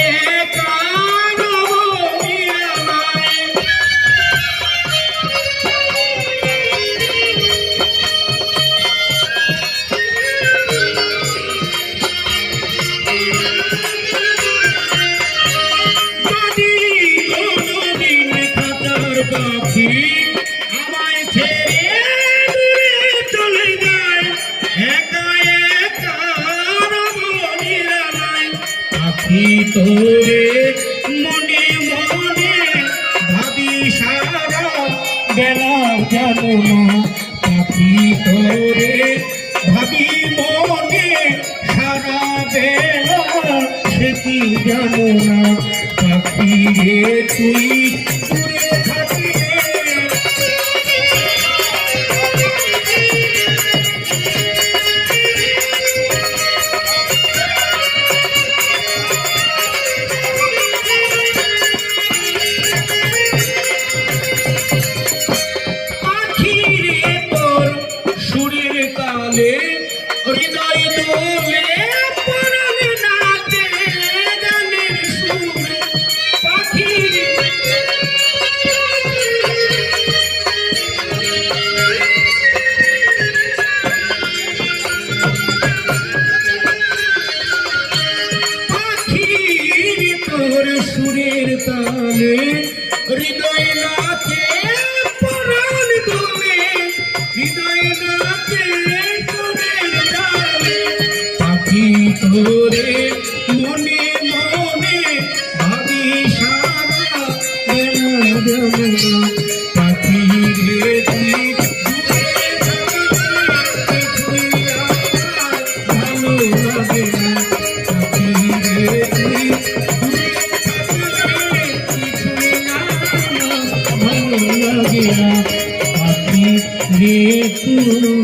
yeah. পাখি তোরে মনে মনে ভাবি সারা বেলা যাব না পাখি তোরে ভাবি মনে সারা বেলা সে কি না? পাখি রে তুই কালে হৃদয় দোলে পরাণ সুরের তালে হৃদয় নাচে পরাণ দোলে হৃদয় নাচে মনে মনে ভাবি সারা বেলা যমুনা পাখি রে তুই দূরে থাকিলে কিছুই আমার ভালো লাগে রে তুই